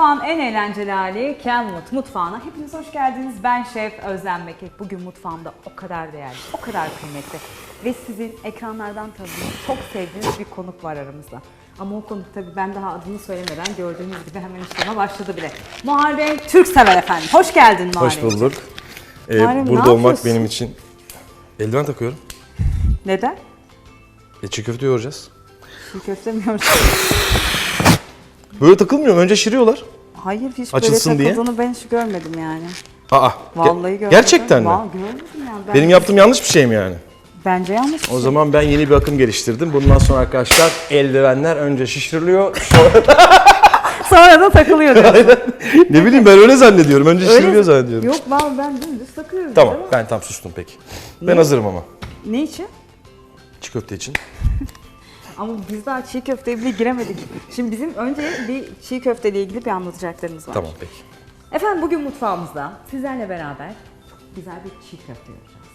Mutfağın en eğlenceli hali Kenwood mutfağına. Hepiniz hoş geldiniz. Ben Şef Özlem Bekir. Bugün mutfağımda o kadar değerli, o kadar kıymetli ve sizin ekranlardan tanıdığınız, çok sevdiğiniz bir konuk var aramızda. Ama o konuk tabii ben daha adını söylemeden gördüğünüz gibi hemen işleme başladı bile. Muharrem Türksever efendim. Hoş geldin Muharrem. Hoş bulduk. Ee, Muharrem, burada olmak benim için... Eldiven takıyorum. Neden? E, çiğ köfte yoğuracağız. Çiğ köfte mi yiyoruz? Böyle takılmıyor mu? Önce şişiriyorlar. Hayır hiç Açılsın böyle diye. takıldığını ben hiç görmedim yani. Aa, ge- Vallahi görmedim. Gerçekten mi? Vallahi görmedim yani. Ben, Benim yaptığım yanlış bir şey mi yani? Bence yanlış. O şey. zaman ben yeni bir akım geliştirdim. Bundan sonra arkadaşlar eldivenler önce şişiriliyor. Sonra... Sonra da takılıyor diyorsun. ne bileyim ben öyle zannediyorum. Önce şişiriliyor zannediyorum. Yok ben, ben dümdüz takıyorum. Tamam değil mi? ben tam sustum peki. Ben hazırım ama. Ne için? Çiğ köfte için. Ama biz daha çiğ köfteye bile giremedik. Şimdi bizim önce bir çiğ köfteyle ilgili bir anlatacaklarımız var. Tamam peki. Efendim bugün mutfağımızda sizlerle beraber güzel bir çiğ köfte yapacağız.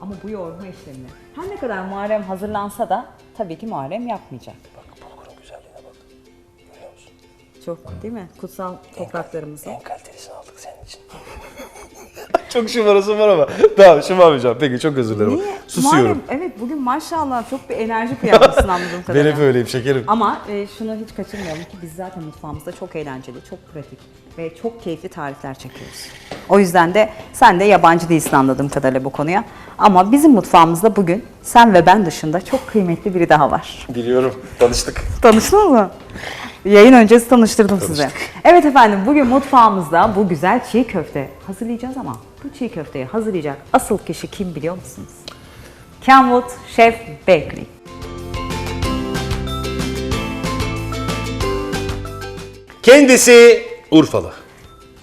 Ama bu yoğurma işlemini her ne kadar Muharrem hazırlansa da tabii ki Muharrem yapmayacak. Bak bulgurun güzelliğine bak. Görüyor musun? Çok değil mi? Kutsal topraklarımızı. En senin için. Çok şımarasım var ama. Tamam şımarmayacağım. Peki çok özür dilerim. Niye? Susuyorum. Muharrem, evet bugün maşallah çok bir enerji kıyafetsin anladığım Ben kadarıyla. hep öyleyim şekerim. Ama e, şunu hiç kaçırmayalım ki biz zaten mutfağımızda çok eğlenceli, çok pratik ve çok keyifli tarifler çekiyoruz. O yüzden de sen de yabancı değilsin anladığım kadarıyla bu konuya. Ama bizim mutfağımızda bugün sen ve ben dışında çok kıymetli biri daha var. Biliyorum. Tanıştık. Tanıştınız mı? Yayın öncesi tanıştırdım size. Evet efendim bugün mutfağımızda bu güzel çiğ köfte hazırlayacağız ama bu çiğ köfteyi hazırlayacak asıl kişi kim biliyor musunuz? Kenwood Chef Bakery. Kendisi Urfalı.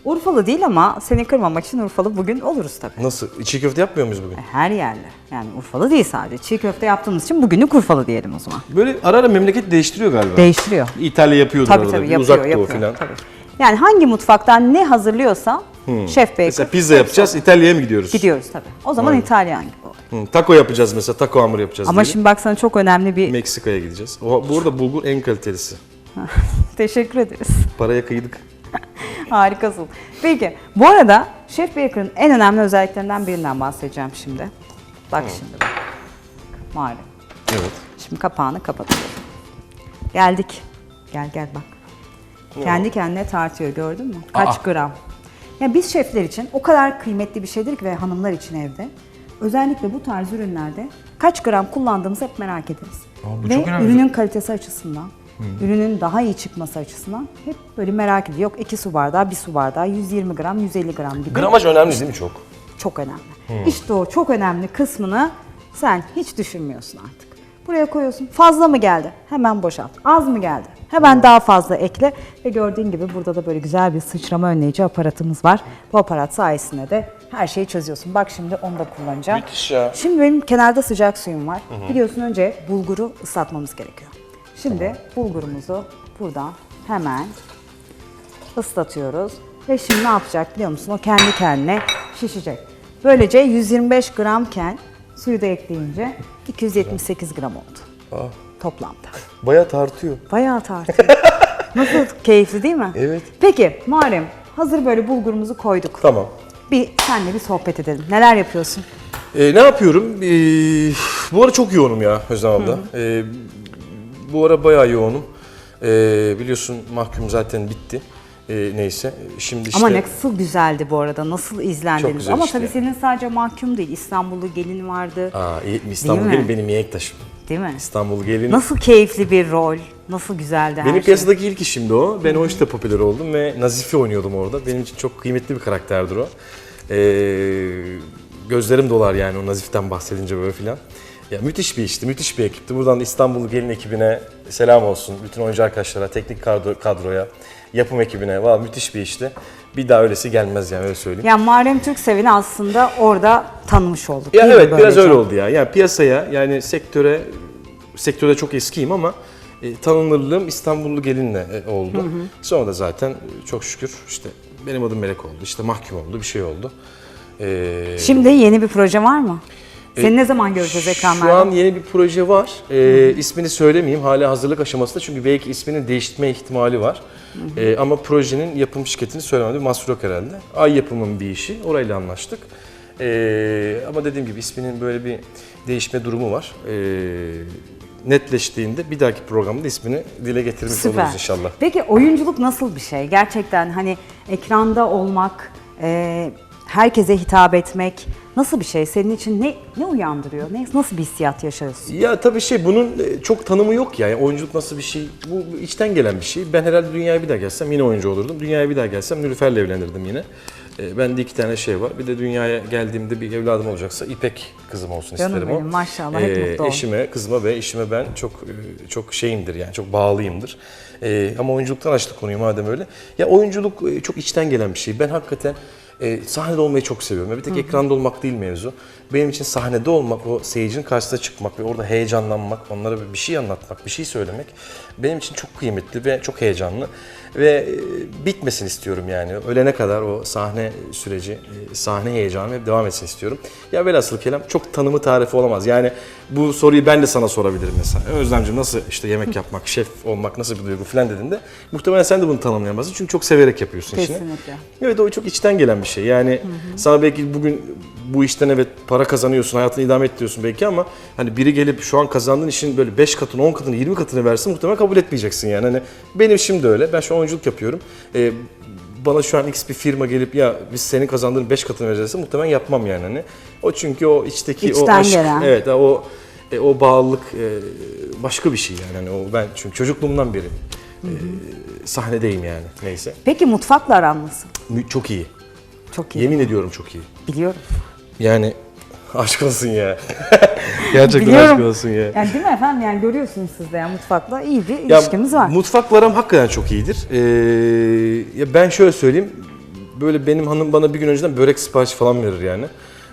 Urfalı değil ama seni kırmamak için Urfalı bugün oluruz tabii. Nasıl? Çiğ köfte yapmıyor muyuz bugün? Her yerle. Yani Urfalı değil sadece. Çiğ köfte yaptığımız için bugünlük Urfalı diyelim o zaman. Böyle ara ara memleket değiştiriyor galiba. Değiştiriyor. İtalya yapıyordu Tabii arada. tabii bir yapıyor, uzak doğu yapıyor. falan. Tabii. Yani hangi mutfaktan ne hazırlıyorsa Şef Baker. Mesela pizza yapacağız, İtalya'ya mı gidiyoruz? Gidiyoruz tabii. O zaman İtalyan gibi olur. Hı, taco yapacağız mesela, taco hamur yapacağız Ama diyelim. şimdi bak sana çok önemli bir Meksika'ya gideceğiz. O, bu arada bulgur en kalitelisi. teşekkür ederiz. Paraya kıydık. Harikasın. Peki bu arada Şef Baker'ın en önemli özelliklerinden birinden bahsedeceğim şimdi. Bak şimdi bak. Muharrem. Evet. Şimdi kapağını kapatıyorum. Geldik. Gel gel bak. Kendi kendine tartıyor gördün mü? Kaç Aa. gram? Ya biz şefler için o kadar kıymetli bir şeydir ki ve hanımlar için evde. Özellikle bu tarz ürünlerde kaç gram kullandığımızı hep merak ederiz. Aa, bu ve çok önemli. ürünün kalitesi açısından, ürünün daha iyi çıkması açısından hep böyle merak ediyor. Yok 2 su bardağı, 1 su bardağı, 120 gram, 150 gram gibi. Gramaj önemli değil mi çok? Çok önemli. İşte o çok önemli kısmını sen hiç düşünmüyorsun artık. Buraya koyuyorsun. Fazla mı geldi? Hemen boşalt. Az mı geldi? Hemen daha fazla ekle. Ve gördüğün gibi burada da böyle güzel bir sıçrama önleyici aparatımız var. Bu aparat sayesinde de her şeyi çözüyorsun. Bak şimdi onu da kullanacağım. Müthiş ya. Şimdi benim kenarda sıcak suyum var. Biliyorsun önce bulguru ıslatmamız gerekiyor. Şimdi bulgurumuzu buradan hemen ıslatıyoruz. Ve şimdi ne yapacak biliyor musun? O kendi kendine şişecek. Böylece 125 gramken suyu da ekleyince 278 gram oldu Aa, toplamda. bayağı tartıyor. Bayağı tartıyor. Nasıl keyifli değil mi? Evet. Peki Muharrem hazır böyle bulgurumuzu koyduk. Tamam. Bir senle bir sohbet edelim. Neler yapıyorsun? Ee, ne yapıyorum? Ee, bu ara çok yoğunum ya Özlem abla. Ee, bu ara bayağı yoğunum. Ee, biliyorsun mahkum zaten bitti. Ee, neyse. Şimdi işte... Ama nasıl güzeldi bu arada, nasıl izlendiniz. Çok güzel Ama işte. tabii senin sadece mahkum değil, İstanbullu gelin vardı. Aa, İstanbul mi? gelin benim mihenk taşım. Değil mi? İstanbul gelin. Nasıl keyifli bir rol, nasıl güzeldi her Benim şey. piyasadaki ilk işimdi o. Ben o işte popüler oldum ve Nazife oynuyordum orada. Benim için çok kıymetli bir karakterdir o. Ee, gözlerim dolar yani o Nazif'ten bahsedince böyle filan. Ya müthiş bir işti, müthiş bir ekipti. Buradan İstanbul Gelin ekibine selam olsun. Bütün oyuncu arkadaşlara, teknik kadro, kadroya, yapım ekibine. Valla müthiş bir işti. Bir daha öylesi gelmez yani öyle söyleyeyim. Yani Muharrem Türksev'ini aslında orada tanımış olduk. Ya evet biraz öyle oldu ya. Yani piyasaya yani sektöre sektörde çok eskiyim ama e, tanınırlığım İstanbullu gelinle e, oldu. Sonra da zaten e, çok şükür işte benim adım Melek oldu. işte mahkum oldu bir şey oldu. Ee, Şimdi yeni bir proje var mı? Seni ne zaman göreceğiz ekranlarda? Şu an yeni bir proje var. Ee, ismini söylemeyeyim. Hala hazırlık aşamasında çünkü belki isminin değiştirme ihtimali var. Ee, ama projenin yapım şirketini söylemedi. Mahsur yok herhalde. Ay yapımın bir işi. Orayla anlaştık. Ee, ama dediğim gibi isminin böyle bir değişme durumu var. Ee, netleştiğinde bir dahaki programda ismini dile getirmiş Süper. oluruz inşallah. Peki oyunculuk nasıl bir şey? Gerçekten hani ekranda olmak, e, herkese hitap etmek nasıl bir şey? Senin için ne ne uyandırıyor? Ne, nasıl bir hissiyat yaşıyorsun? Ya tabii şey bunun e, çok tanımı yok ya. Yani oyunculuk nasıl bir şey? Bu içten gelen bir şey. Ben herhalde dünyaya bir daha gelsem yine oyuncu olurdum. Dünyaya bir daha gelsem Nilüfer'le evlenirdim yine. E, Bende iki tane şey var. Bir de dünyaya geldiğimde bir evladım olacaksa İpek kızım olsun Canım isterim o. benim, maşallah, hep mutlu ol. Eşime, kızıma ve eşime ben çok e, çok şeyimdir yani çok bağlıyımdır. E, ama oyunculuktan açtık konuyu madem öyle. Ya oyunculuk e, çok içten gelen bir şey. Ben hakikaten e, sahnede olmayı çok seviyorum. Bir tek ekranda olmak değil mevzu. Benim için sahnede olmak, o seyircinin karşısına çıkmak ve orada heyecanlanmak, onlara bir şey anlatmak, bir şey söylemek benim için çok kıymetli ve çok heyecanlı. Ve e, bitmesin istiyorum yani. Ölene kadar o sahne süreci, e, sahne heyecanı hep devam etsin istiyorum. Ya velhasıl kelam çok tanımı tarifi olamaz. Yani bu soruyu ben de sana sorabilirim mesela. Özlemciğim nasıl işte yemek yapmak, şef olmak nasıl bir duygu falan dediğinde muhtemelen sen de bunu tanımlayamazsın. Çünkü çok severek yapıyorsun işini. Kesinlikle. Evet o çok içten gelen bir şey. Yani sana belki bugün bu işten evet para kazanıyorsun, hayatını idame ettiriyorsun belki ama hani biri gelip şu an kazandığın işin böyle 5 katını, 10 katını, 20 katını versin muhtemelen kabul etmeyeceksin yani. Hani benim şimdi öyle. Ben şu an oyunculuk yapıyorum. Ee, bana şu an X bir firma gelip ya biz senin kazandığın 5 katını vereceğiz muhtemelen yapmam yani hani. O çünkü o içteki o İçten aşk, gelen. evet o e, o bağlılık e, başka bir şey yani. Hani o ben çünkü çocukluğumdan beri e, sahnedeyim yani neyse. Peki mutfakla aran nasıl? Mü- Çok iyi. Çok iyi. Yemin ediyorum çok iyi. Biliyorum. Yani aşk olsun ya. Gerçekten Biliyorum. aşk olsun ya. Yani değil mi efendim? Yani görüyorsunuz siz de yani mutfakla iyi bir Ya, ilişkimiz var. Mutfakla aram hakikaten çok iyidir. Ee, ya ben şöyle söyleyeyim. Böyle benim hanım bana bir gün önceden börek siparişi falan verir yani.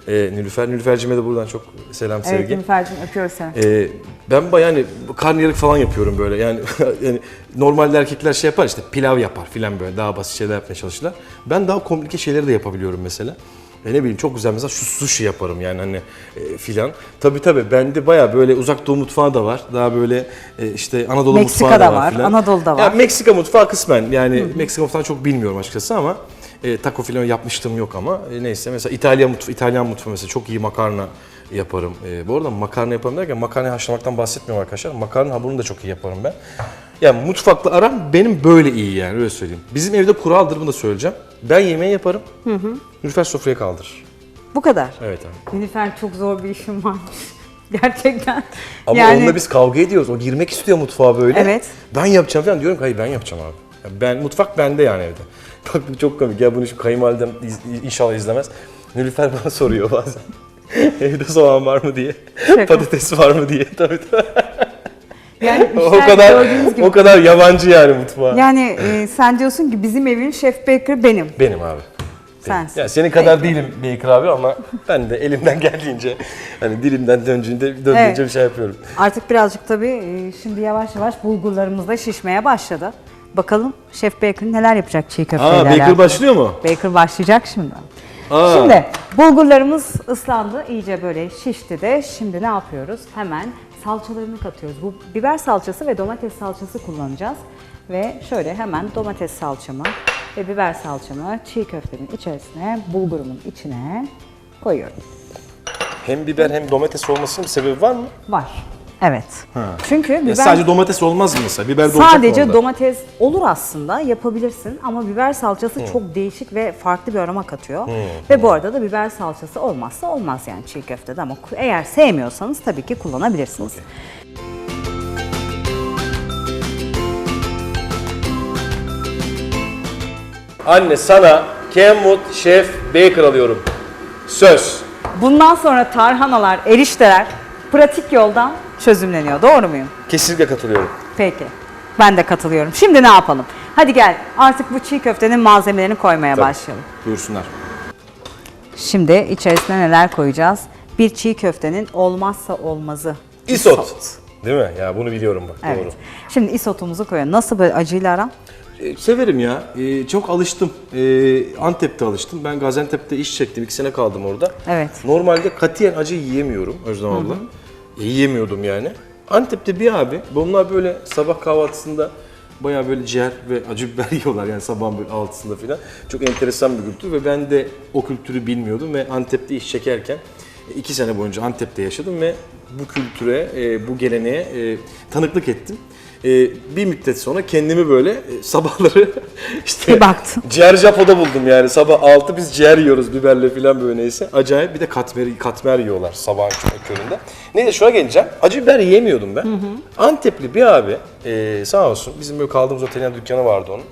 Ee, Nilüfer, Nilüfer'cime de buradan çok selam evet sevgi. Nilüfer'cim öpüyoruz seni. Ee, ben bayağı yani karnıyarık falan yapıyorum böyle yani, yani normalde erkekler şey yapar işte pilav yapar filan böyle daha basit şeyler yapmaya çalışırlar. Ben daha komplike şeyleri de yapabiliyorum mesela. E ne bileyim çok güzel mesela şu sushi yaparım yani hani e, filan. Tabii tabii bende bayağı böyle uzak doğu mutfağı da var. Daha böyle e, işte Anadolu Meksika'da mutfağı da var, var, filan. Anadolu'da var. Ya Meksika mutfağı kısmen yani Meksika mutfağını çok bilmiyorum açıkçası ama e, taco filan yapmıştım yok ama e, neyse mesela İtalyan mutfağı, İtalyan mutfağı mesela çok iyi makarna yaparım. E, bu arada makarna yaparım derken makarna haşlamaktan bahsetmiyorum arkadaşlar. Makarna hamurunu da çok iyi yaparım ben. Yani mutfakla aram benim böyle iyi yani öyle söyleyeyim. Bizim evde kuraldır bunu da söyleyeceğim. Ben yemeği yaparım. Hı hı. Nilüfer sofraya kaldırır. Bu kadar. Evet abi. Nilüfer çok zor bir işim varmış. Gerçekten. Ama yani, onunla biz kavga ediyoruz. O girmek istiyor mutfağa böyle. Evet. Ben yapacağım falan diyorum ki hayır ben yapacağım abi. Ya Ben mutfak bende yani evde. Bak bu çok komik ya bunu şu kayınvalidem iz- inşallah izlemez. Nilüfer bana soruyor bazen. Evde soğan var mı diye. Şaka. Patates var mı diye. Tabii tabii. yani o kadar gibi. o kadar yabancı yani mutfağa. Yani e, sen diyorsun ki bizim evin şef baker benim. Benim abi. Sensin. Ya senin kadar değilim Baker abi ama ben de elimden geldiğince hani dilimden döndüğünde döndüğünce Evet. bir şey yapıyorum. Artık birazcık tabii e, şimdi yavaş yavaş bulgurlarımız da şişmeye başladı. Bakalım Şef Baker neler yapacak çiğ köfteyle Aa Baker alakalı. başlıyor mu? Baker başlayacak şimdi. Aa. Şimdi bulgurlarımız ıslandı, iyice böyle şişti de. Şimdi ne yapıyoruz? Hemen salçalarını katıyoruz. Bu biber salçası ve domates salçası kullanacağız. Ve şöyle hemen domates salçamı ve biber salçamı çiğ köftenin içerisine, bulgurumun içine koyuyorum. Hem biber hem domates olmasının bir sebebi var mı? Var. Evet. Çünkü biber Ya sadece domates olmaz mı mesela? Biber de olacak Sadece onda? domates olur aslında yapabilirsin ama biber salçası çok değişik ve farklı bir aroma katıyor. Ve bu arada da biber salçası olmazsa olmaz yani çiğ köftede ama eğer sevmiyorsanız tabii ki kullanabilirsiniz. Anne sana Kenwood Chef Baker alıyorum. Söz. Bundan sonra tarhanalar, erişteler pratik yoldan çözümleniyor. Doğru muyum? Kesinlikle katılıyorum. Peki. Ben de katılıyorum. Şimdi ne yapalım? Hadi gel artık bu çiğ köftenin malzemelerini koymaya başlayalım. Buyursunlar. Şimdi içerisine neler koyacağız? Bir çiğ köftenin olmazsa olmazı. Isot. Değil mi? Ya bunu biliyorum bak Evet. doğru. Şimdi isotumuzu koyalım. Nasıl böyle acıyla aran? E, severim ya. E, çok alıştım. E, Antep'te alıştım. Ben Gaziantep'te iş çektim. İki sene kaldım orada. Evet. Normalde katiyen acı yiyemiyorum Özlem abla. E, yiyemiyordum yani. Antep'te bir abi, bunlar böyle sabah kahvaltısında Bayağı böyle ciğer ve acı biber yiyorlar yani sabahın böyle altısında falan. Çok enteresan bir kültür ve ben de o kültürü bilmiyordum ve Antep'te iş çekerken iki sene boyunca Antep'te yaşadım ve bu kültüre, e, bu geleneğe e, tanıklık ettim. E, bir müddet sonra kendimi böyle e, sabahları işte Bir baktın. ciğer Japo'da buldum yani. Sabah 6 biz ciğer yiyoruz biberle falan böyle neyse. Acayip bir de katmer, katmer yiyorlar sabahın çok köründe. Neyse şuna geleceğim. Acı biber yiyemiyordum ben. Antepli bir abi e, sağ olsun bizim böyle kaldığımız otelin dükkanı vardı onun.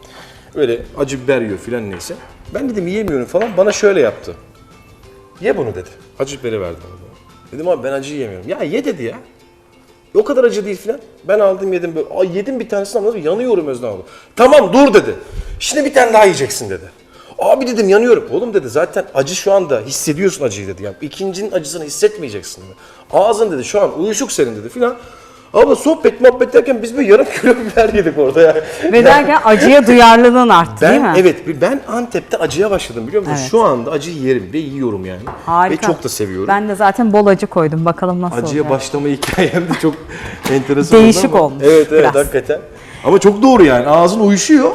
Böyle acı biber yiyor falan neyse. Ben dedim yiyemiyorum falan bana şöyle yaptı. Ye bunu dedi. Acı biberi verdi bana. Dedim abi ben acı yiyemiyorum. Ya ye dedi ya. O kadar acı değil filan. Ben aldım yedim böyle. Ay yedim bir tanesini ama yanıyorum Özlem abla. Tamam dur dedi. Şimdi bir tane daha yiyeceksin dedi. Abi dedim yanıyorum. Oğlum dedi zaten acı şu anda hissediyorsun acıyı dedi. Yani ikincinin acısını hissetmeyeceksin dedi. Ağzın dedi şu an uyuşuk senin dedi filan. Abla sohbet muhabbet derken biz böyle yarım kilo biber yedik orada yani. Ve derken acıya duyarlılığın arttı değil mi? Ben evet ben Antep'te acıya başladım biliyor musun? Evet. Şu anda acı yerim ve yiyorum yani. Harika. Ve çok da seviyorum. Ben de zaten bol acı koydum. Bakalım nasıl Acıya olacak. başlama hikayem de çok enteresan Değişik oldu ama- olmuş Evet evet biraz. hakikaten. Ama çok doğru yani ağzın uyuşuyor.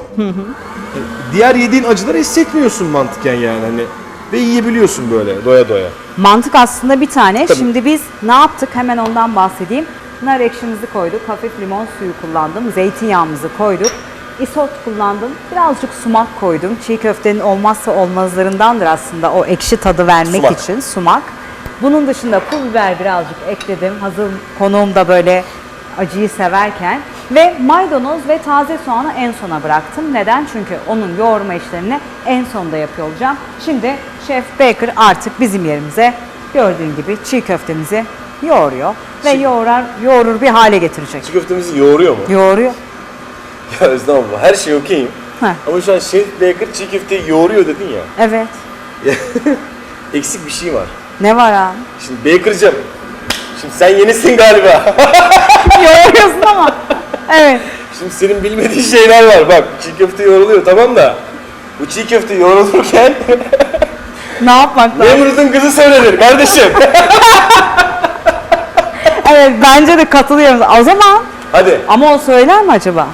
Diğer yediğin acıları hissetmiyorsun mantıken yani hani ve yiyebiliyorsun böyle doya doya. Mantık aslında bir tane. Tabii. Şimdi biz ne yaptık? Hemen ondan bahsedeyim. Nar ekşimizi koyduk. Hafif limon suyu kullandım. Zeytinyağımızı koyduk. Isot kullandım. Birazcık sumak koydum. Çiğ köftenin olmazsa olmazlarındandır aslında o ekşi tadı vermek Sumak. için sumak. Bunun dışında pul biber birazcık ekledim. Hazır konuğum da böyle acıyı severken ve maydanoz ve taze soğanı en sona bıraktım. Neden? Çünkü onun yoğurma işlerini en sonda yapıyor olacağım. Şimdi Şef Baker artık bizim yerimize gördüğün gibi çiğ köftemizi yoğuruyor ve yoğurar, yoğurur bir hale getirecek. Çiğ köftemizi yoğuruyor mu? Yoğuruyor. Ya Özlem abla her şey okeyim. Heh. Ama şu an Şef Baker çiğ köfteyi yoğuruyor dedin ya. Evet. Eksik bir şey var. Ne var abi? Şimdi Baker'cığım. Şimdi sen yenisin galiba. Yoğuruyorsun ama. Evet. Şimdi senin bilmediğin şeyler var. Bak çiğ köfte yoğruluyor tamam da. Bu çiğ köfte yoğrulurken Ne yapmak lazım? Nemrut'un kızı söylenir kardeşim. Evet bence de katılıyorum. O zaman Hadi, ama o söyler mi acaba?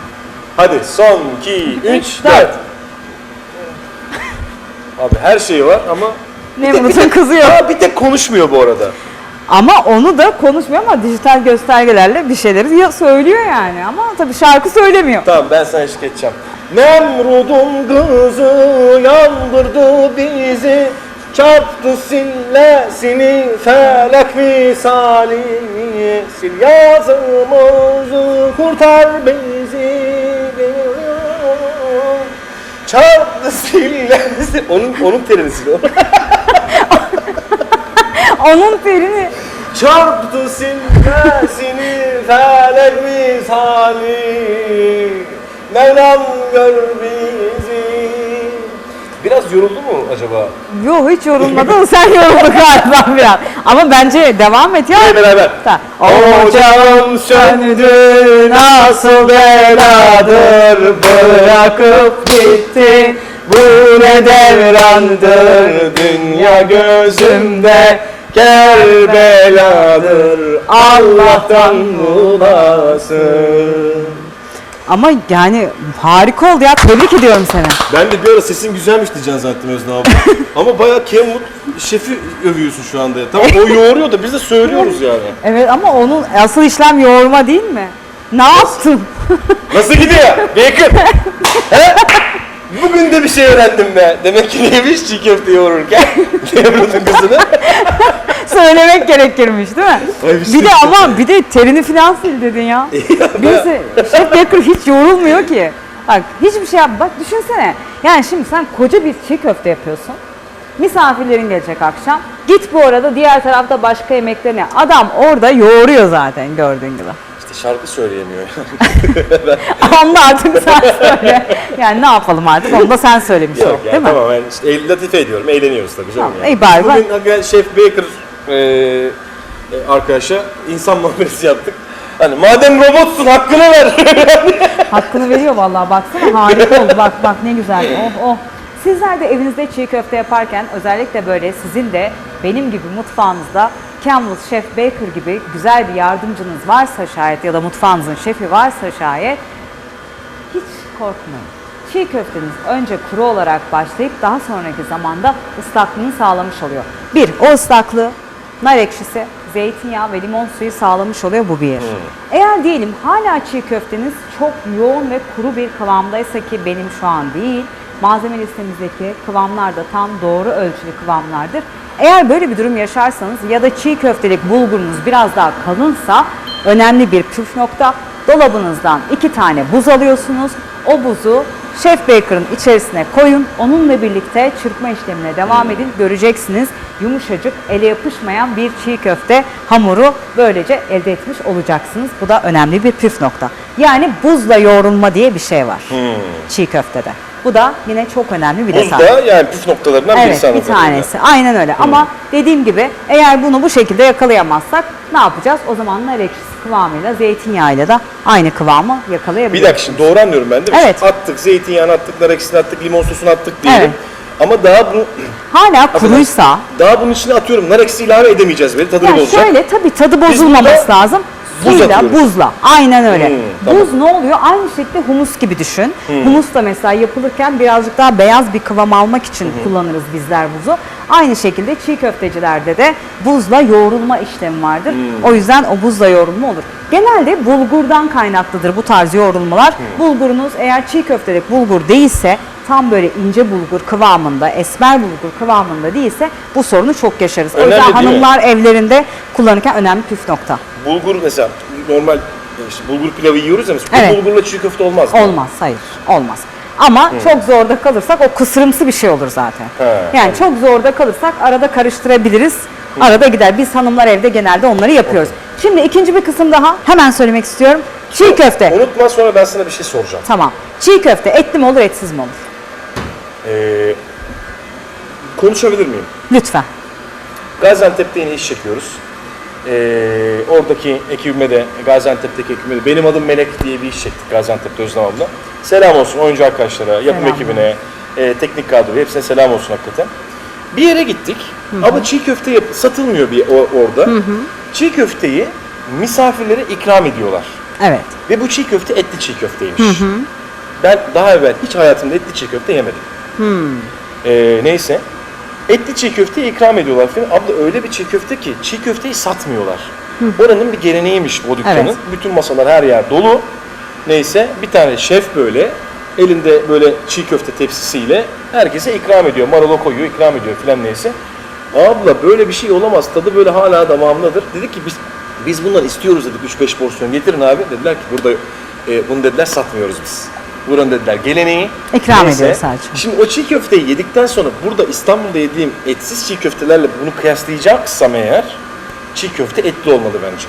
hadi son 2, 3, dört. 4. Abi her şey var ama Nemrut'un kızı yok. Aa, bir tek konuşmuyor bu arada. Ama onu da konuşmuyor ama dijital göstergelerle bir şeyleri ya- söylüyor yani. Ama tabii şarkı söylemiyor. Tamam ben sana eşlik edeceğim. Nemrud'un kızı yandırdı bizi Çarptı sillesini felek misali Sil yazımızı kurtar bizi Çarptı sillesi Onun, onun terini sil Onun terini. Çarptı sillesini felek misali Mevlam gör bizi Biraz yoruldu mu acaba? Yok hiç yorulmadın sen yoruldun galiba biraz. Ama bence devam et ya. Hep beraber. Ta- Ocağım söndü nasıl beladır Bırakıp gittin bu ne devrandır Dünya gözümde Kerbeladır Allah'tan bulasın Ama yani harika oldu ya. Tebrik ediyorum seni. Ben de bir ara sesin güzelmiş diyeceksin zaten Özne abla. Ama bayağı Kemut şefi övüyorsun şu anda. Tamam o yoğuruyor da biz de söylüyoruz yani. Evet ama onun asıl işlem yoğurma değil mi? Ne yaptın? Nasıl gidiyor? Bacon. He? Bugün de bir şey öğrendim be. Demek ki neymiş çiğ köfte yoğururken Nemrut'un kızını. Söylemek gerekirmiş değil mi? Ay, bir bir şey de yok. ama bir de terini falan sil dedin ya. Birisi Şef Baker hiç yorulmuyor ki. Bak hiçbir şey yap. Bak düşünsene. Yani şimdi sen koca bir çiğ köfte yapıyorsun. Misafirlerin gelecek akşam. Git bu arada diğer tarafta başka yemeklerine. Adam orada yoğuruyor zaten gördüğün gibi. Şarkı söyleyemiyor. Onu da artık sen söyle. Yani ne yapalım artık onu da sen söylemiş ol. Yok değil yani mi? tamam ben işte el- latife ediyorum. Eğleniyoruz tabii canım. Tamam, yani. iyi bari, Bugün hakikaten Şef Baker e, e, arkadaşa insan muamelesi yaptık. Hani madem robotsun hakkını ver. Hakkını veriyor vallahi baksana harika oldu bak bak ne güzel oh oh. Sizler de evinizde çiğ köfte yaparken özellikle böyle sizin de benim gibi mutfağınızda Campbell's Chef Baker gibi güzel bir yardımcınız varsa şayet ya da mutfağınızın şefi varsa şayet hiç korkmayın. Çiğ köfteniz önce kuru olarak başlayıp daha sonraki zamanda ıslaklığını sağlamış oluyor. Bir, o ıslaklığı nar ekşisi, zeytinyağı ve limon suyu sağlamış oluyor bu bir. Eğer diyelim hala çiğ köfteniz çok yoğun ve kuru bir kıvamdaysa ki benim şu an değil, malzeme listemizdeki kıvamlar da tam doğru ölçülü kıvamlardır. Eğer böyle bir durum yaşarsanız ya da çiğ köftelik bulgurunuz biraz daha kalınsa önemli bir püf nokta dolabınızdan iki tane buz alıyorsunuz. O buzu Chef Baker'ın içerisine koyun. Onunla birlikte çırpma işlemine devam edin. Göreceksiniz yumuşacık, ele yapışmayan bir çiğ köfte hamuru böylece elde etmiş olacaksınız. Bu da önemli bir püf nokta. Yani buzla yoğrulma diye bir şey var çiğ köftede. Bu da yine çok önemli bir Buz detay. da yani püf noktalarından Evet birisi bir anladığım kadarıyla. tanesi. Aynen öyle. Ama dediğim gibi eğer bunu bu şekilde yakalayamazsak ne yapacağız? O zaman nar ekşisi kıvamıyla zeytinyağıyla da aynı kıvamı Bir yakalayabiliriz. dakika şimdi doğru anlıyorum ben değil mi? Evet. Attık, zeytinyağını attık, nar ekşisini attık, limon sosunu attık diyelim. Evet. Ama daha bu Hala kuruysa daha bunun içine atıyorum nar ekşisi ilave edemeyeceğiz böyle tadı Ya bozacak. şöyle tabii tadı bozulmaması burada lazım. Buz Suyla, atıyoruz. buzla. Aynen öyle. Hmm, tamam. Buz ne oluyor? Aynı şekilde humus gibi düşün. Humus da mesela yapılırken birazcık daha beyaz bir kıvam almak için kullanırız bizler buzu. Aynı şekilde çiğ köftecilerde de buzla yoğrulma işlemi vardır. O yüzden o buzla yoğrulma olur. Genelde bulgurdan kaynaklıdır bu tarz yoğrulmalar. Bulgurunuz eğer çiğ köftelik bulgur değilse tam böyle ince bulgur kıvamında, esmer bulgur kıvamında değilse bu sorunu çok yaşarız. O Önemli yüzden değil mi? hanımlar evlerinde kullanırken önemli püf nokta. Bulgur mesela normal işte bulgur pilavı yiyoruz ya mesela. Evet. Bu bulgurla çiğ köfte olmaz mı? Olmaz, hayır, olmaz. Ama çok zorda kalırsak o kısırımsı bir şey olur zaten. He, yani çok zorda kalırsak arada karıştırabiliriz. Arada gider. Biz hanımlar evde genelde onları yapıyoruz. Şimdi ikinci bir kısım daha hemen söylemek istiyorum. Çiğ köfte. Unutma sonra ben sana bir şey soracağım. Tamam. Çiğ köfte etli mi olur, etsiz mi olur? Ee, konuşabilir miyim? Lütfen. Gaziantep'te yine iş çekiyoruz. Ee, oradaki ekibime de, Gaziantep'teki ekibime de, benim adım Melek diye bir iş çektik Gaziantep'te Özlem abla. Selam olsun oyuncu arkadaşlara, yapım Selam. ekibine, e, teknik kadroya hepsine selam olsun hakikaten. Bir yere gittik ama çiğ köfte yap- satılmıyor bir o- orada. Çiğ köfteyi misafirlere ikram ediyorlar. Evet. Ve bu çiğ köfte etli çiğ köfteymiş. Ben daha evvel hiç hayatımda etli çiğ köfte yemedim. Ee, neyse. Etli çiğ köfteyi ikram ediyorlar falan. Abla öyle bir çiğ köfte ki çiğ köfteyi satmıyorlar. Oranın bir geleneğiymiş o dükkanın. Evet. Bütün masalar her yer dolu. Neyse bir tane şef böyle elinde böyle çiğ köfte tepsisiyle herkese ikram ediyor. Marula koyuyor, ikram ediyor falan neyse. Abla böyle bir şey olamaz. Tadı böyle hala damağımdadır. Dedik ki biz biz bundan istiyoruz dedik 3-5 porsiyon getirin abi. Dediler ki burada e, bunu dediler satmıyoruz biz. Buranın dediler geleneği. İkram ediyor sadece. Şimdi o çiğ köfteyi yedikten sonra burada İstanbul'da yediğim etsiz çiğ köftelerle bunu kıyaslayacaksam eğer çiğ köfte etli olmalı bence.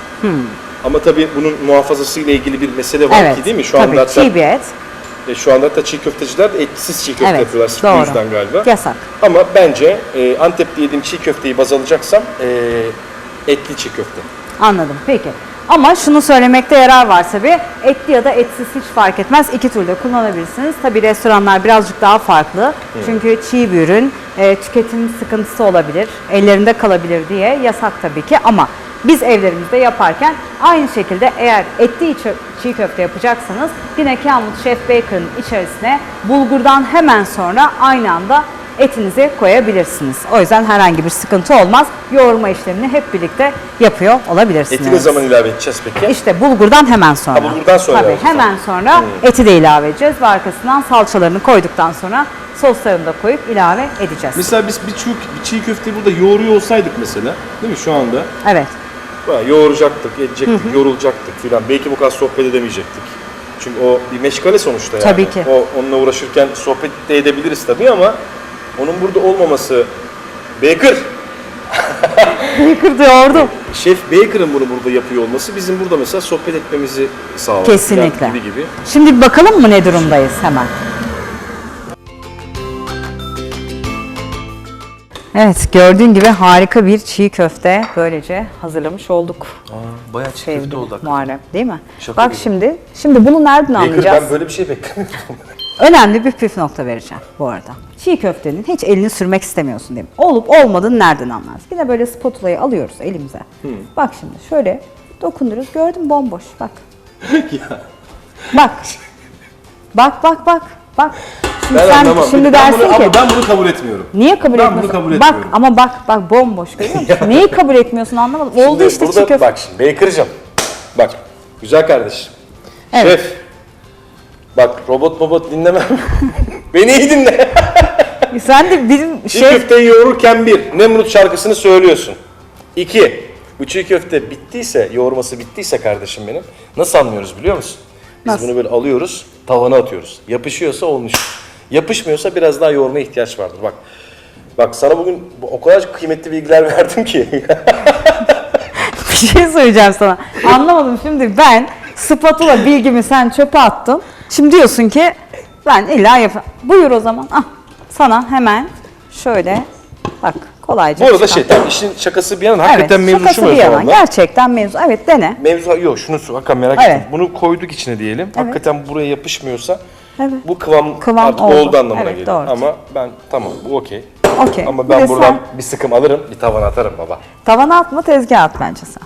Ama tabii bunun muhafazasıyla ilgili bir mesele var Evet. ki değil mi? Şu Tabii anda hatta, çiğ bir et. e, şu anda hatta çiğ köfteciler etsiz çiğ köfte Evet, yapıyorlar. Sırf bu doğru. yüzden galiba. Yasak. Ama bence e, Antep'te yediğim çiğ köfteyi baz alacaksam e, etli çiğ köfte. Anladım. Peki. Ama şunu söylemekte yarar var tabii. Etli ya da etsiz hiç fark etmez. İki türlü kullanabilirsiniz. Tabii restoranlar birazcık daha farklı. Çünkü çiğ bir ürün e, tüketim sıkıntısı olabilir. Ellerinde kalabilir diye yasak tabii ki ama biz evlerimizde yaparken aynı şekilde eğer etli çi- çiğ köfte yapacaksanız yine Kamut Chef Baker'ın içerisine bulgurdan hemen sonra aynı anda etinizi koyabilirsiniz. O yüzden herhangi bir sıkıntı olmaz. Yoğurma işlemini hep birlikte yapıyor olabilirsiniz. Eti ne zaman ilave edeceğiz peki? İşte bulgurdan hemen sonra. Ha, bulgurdan sonra Tabii hemen sonra eti de ilave edeceğiz ve arkasından salçalarını koyduktan sonra soslarını da koyup ilave edeceğiz. Mesela biz bir çiğ, bir çiğ köfteyi burada yoğuruyor olsaydık mesela değil mi şu anda? Evet. Bayağı yoğuracaktık, edecektik, yorulacaktık filan. Belki bu kadar sohbet edemeyecektik. Çünkü o bir meşgale sonuçta yani. Tabii ki. O onunla uğraşırken sohbet de edebiliriz tabii ama onun burada olmaması Baker, Baker diyordu. Şef Baker'ın bunu burada yapıyor olması bizim burada mesela sohbet etmemizi sağladı. filan Kesinlikle. Gibi gibi. Şimdi bir bakalım mı ne durumdayız hemen. Evet gördüğün gibi harika bir çiğ köfte böylece hazırlamış olduk. Aa, bayağı çiğ Sevgili Muharrem değil mi? Şaka Bak gibi. şimdi, şimdi bunu nereden Baker anlayacağız? ben böyle bir şey beklemiyordum. Önemli bir püf nokta vereceğim bu arada. Çiğ köftenin hiç elini sürmek istemiyorsun mi? Olup olmadığını nereden anlarsın? Yine böyle spatulayı alıyoruz elimize. Bak şimdi şöyle dokunduruyoruz. Gördün bomboş bak. ya. Bak. Bak bak bak. Bak. Şimdi Ben sen anlamam. şimdi ben dersin bunu, ki Ama ben bunu kabul etmiyorum. niye kabul ben etmiyorsun? bunu kabul bak etmiyorum. ama bak bak bomboş görüyor musun? Neyi kabul etmiyorsun anlamadım. Oldu Şimdi işte burada çiğ köfte. Bak şimdi Baker'cığım. Bak güzel kardeşim. Evet. Şef. Bak robot robot dinlemem. Beni iyi dinle. Sen de bizim Çiğ şey köfteyi yoğururken bir, Nemrut şarkısını söylüyorsun. İki, bu çiğ köfte bittiyse, yoğurması bittiyse kardeşim benim, nasıl anlıyoruz biliyor musun? Biz Nasıl? bunu böyle alıyoruz, tavana atıyoruz. Yapışıyorsa olmuş. Yapışmıyorsa biraz daha yoğurmaya ihtiyaç vardır. Bak, bak sana bugün bu- o kadar kıymetli bilgiler verdim ki. bir şey söyleyeceğim sana. Anlamadım şimdi ben spatula bilgimi sen çöpe attın. Şimdi diyorsun ki ben illa yap. Buyur o zaman. Ah, sana hemen şöyle bak kolayca. bu arada çıkar. şey, işin şakası bir yana Evet, hakikaten mevzu şakası şu bir yana. Gerçekten mevzu. Evet dene. Mevzu yok şunu hakikaten merak Evet. ettim. Bunu koyduk içine diyelim. Hakikaten buraya yapışmıyorsa Evet. bu kıvam, Kıvam artık oldu. oldu, anlamına Evet, geliyor. doğru. Ama ben tamam bu okey. Okey. Ama Bir ben de buradan sen bir sıkım alırım, bir tavana atarım baba. Tavana atma tezgah at bence sen.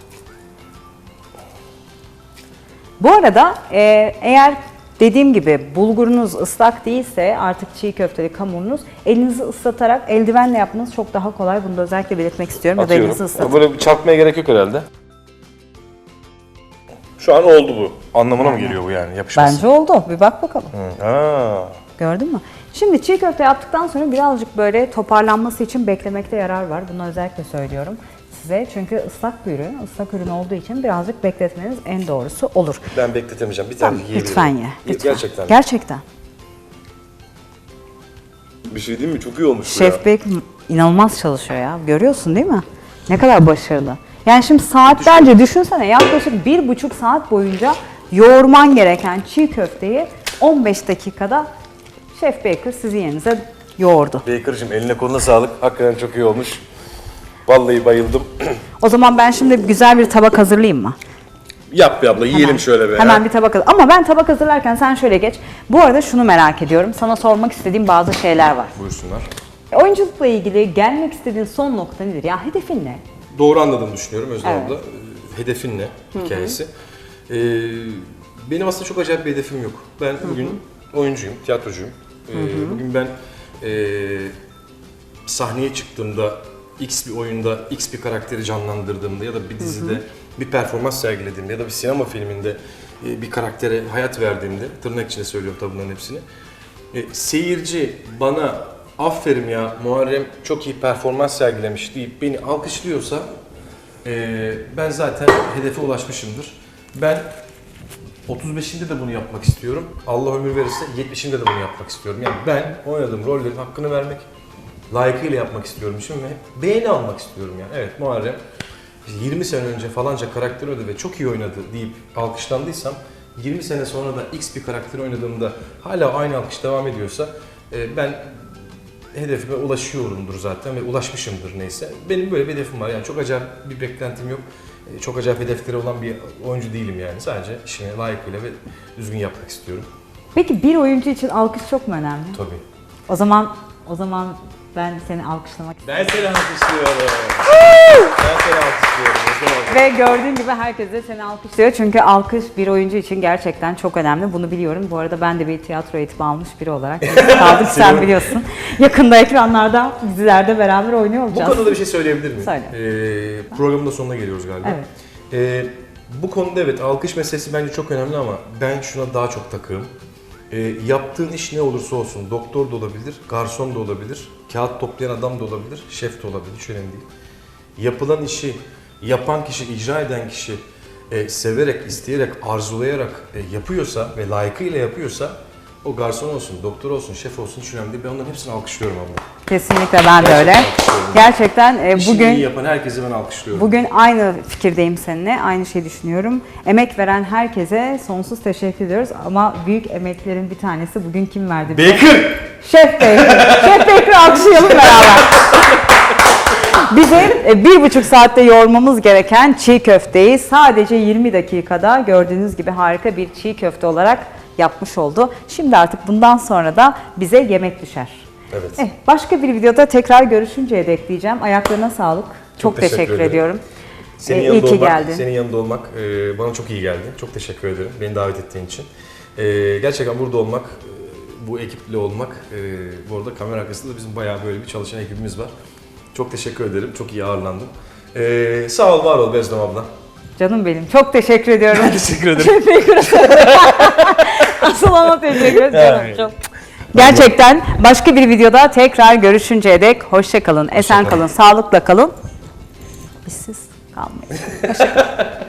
Bu arada e, eğer dediğim gibi bulgurunuz ıslak değilse artık çiğ köfteli hamurunuz elinizi ıslatarak eldivenle yapmanız çok daha kolay. Bunu da özellikle belirtmek istiyorum. Ya da Atıyorum. elinizi ıslatın. Böyle çarpmaya gerek yok herhalde. Şu an oldu bu. Anlamına mı geliyor bu yani yapışması? Bence oldu. Bir bak bakalım. Hı. Ha. Gördün mü? Şimdi çiğ köfte yaptıktan sonra birazcık böyle toparlanması için beklemekte yarar var. Bunu özellikle söylüyorum size. Çünkü ıslak bir ürün, ıslak ürün olduğu için birazcık bekletmeniz en doğrusu olur. Ben bekletemeyeceğim. Bir tane Tamam, yiyebilirim. lütfen ye. Lütfen. Gerçekten. Gerçekten. Bir şey değil mi? Çok iyi olmuş bu Şef ya. Bey inanılmaz çalışıyor ya. Görüyorsun değil mi? Ne kadar başarılı. Yani şimdi saatlerce düşünsene yaklaşık bir buçuk saat boyunca yoğurman gereken çiğ köfteyi 15 dakikada Şef Baker sizin yerinize yoğurdu. Baker'cığım eline koluna sağlık. Hakikaten çok iyi olmuş. Vallahi bayıldım. O zaman ben şimdi güzel bir tabak hazırlayayım mı? Yap be abla yiyelim şöyle be. Hemen bir tabak hazır. Ama ben tabak hazırlarken sen şöyle geç. Bu arada şunu merak ediyorum. Sana sormak istediğim bazı şeyler var. Buyursunlar. Oyunculukla ilgili gelmek istediğin son nokta nedir? Ya hedefin ne? Doğru anladığını düşünüyorum Özlem Evet. abla. Ee, Hedefin ne hikayesi. Ee, benim aslında çok acayip bir hedefim yok. Ben bugün oyuncuyum, tiyatrocuyum. Ee, bugün ben ee, sahneye çıktığımda, X bir oyunda, X bir karakteri canlandırdığımda ya da bir dizide bir performans sergilediğimde ya da bir sinema filminde ee, bir karaktere hayat verdiğimde, tırnak içinde söylüyorum tabii bunların hepsini. E, seyirci bana aferin ya Muharrem çok iyi performans sergilemiş deyip beni alkışlıyorsa e, ben zaten hedefe ulaşmışımdır. Ben 35'inde de bunu yapmak istiyorum. Allah ömür verirse 70'inde de bunu yapmak istiyorum. Yani ben oynadığım rollerin hakkını vermek, layıkıyla yapmak istiyorum şimdi ve beğeni almak istiyorum yani. Evet Muharrem 20 sene önce falanca karakter oynadı ve çok iyi oynadı deyip alkışlandıysam 20 sene sonra da X bir karakter oynadığımda hala aynı alkış devam ediyorsa e, ben hedefime ulaşıyorumdur zaten ve ulaşmışımdır neyse. Benim böyle bir hedefim var yani çok acayip bir beklentim yok. E, Çok acayip hedefleri olan bir oyuncu değilim yani. Sadece işimi layıkıyla ve düzgün yapmak istiyorum. Peki bir oyuncu için alkış çok mu önemli? Tabii. O zaman o zaman ben seni alkışlamak Ben seni alkışlıyorum. ben seni alkışlıyorum. Ve gördüğün gibi herkes de seni alkışlıyor. Çünkü alkış bir oyuncu için gerçekten çok önemli. Bunu biliyorum. Bu arada ben de bir tiyatro eğitimi almış biri olarak kaldık sen biliyorsun. Yakında ekranlarda, dizilerde beraber oynuyor Bu olacağız. konuda bir şey söyleyebilir miyim? Söyle. Ee, programın da sonuna geliyoruz galiba. Evet. Ee, bu konuda evet alkış meselesi bence çok önemli ama ben şuna daha çok takığım. Ee, yaptığın iş ne olursa olsun, doktor da olabilir, garson da olabilir, kağıt toplayan adam da olabilir, şef de olabilir, hiç önemli değil. Yapılan işi yapan kişi, icra eden kişi e, severek, isteyerek, arzulayarak e, yapıyorsa ve layıkıyla yapıyorsa o garson olsun, doktor olsun, şef olsun hiç önemli değil. Ben onların hepsini alkışlıyorum abla. Kesinlikle ben de Gerçekten öyle. alkışlıyorum. Gerçekten e, İşini iyi bugün yapan herkese ben alkışlıyorum. bugün aynı fikirdeyim seninle. Aynı şeyi düşünüyorum. Emek veren herkese sonsuz teşekkür ediyoruz. Ama büyük emeklerin bir tanesi bugün kim verdi? bize? Baker! Şef Baker. Şef Baker'ı alkışlayalım beraber. Bizim e, bir buçuk saatte yoğurmamız gereken çiğ köfteyi sadece 20 dakikada gördüğünüz gibi harika bir çiğ köfte olarak yapmış oldu. Şimdi artık bundan sonra da bize yemek düşer. Evet. Eh, başka bir videoda tekrar görüşünceye dek diyeceğim. Ayaklarına sağlık. Çok, teşekkür teşekkür, ederim. ediyorum. Senin Ee, yanında iyi ki olmak, geldin. senin yanında olmak e, bana çok iyi geldi. Çok teşekkür ederim beni davet ettiğin için. Ee, gerçekten burada olmak, e, bu ekiple olmak, e, bu arada kamera arkasında da bizim bayağı böyle bir çalışan ekibimiz var. Çok teşekkür ederim, çok iyi ağırlandım. Ee, sağ ol, var ol Bezdem abla. Canım benim. Çok teşekkür ediyorum. teşekkür ederim. Asıl ona teşekkür ederim. Çok. Gerçekten başka bir videoda tekrar görüşünceye dek hoşça kalın, esen kalın. kalın, sağlıkla kalın. Bizsiz kalmayın.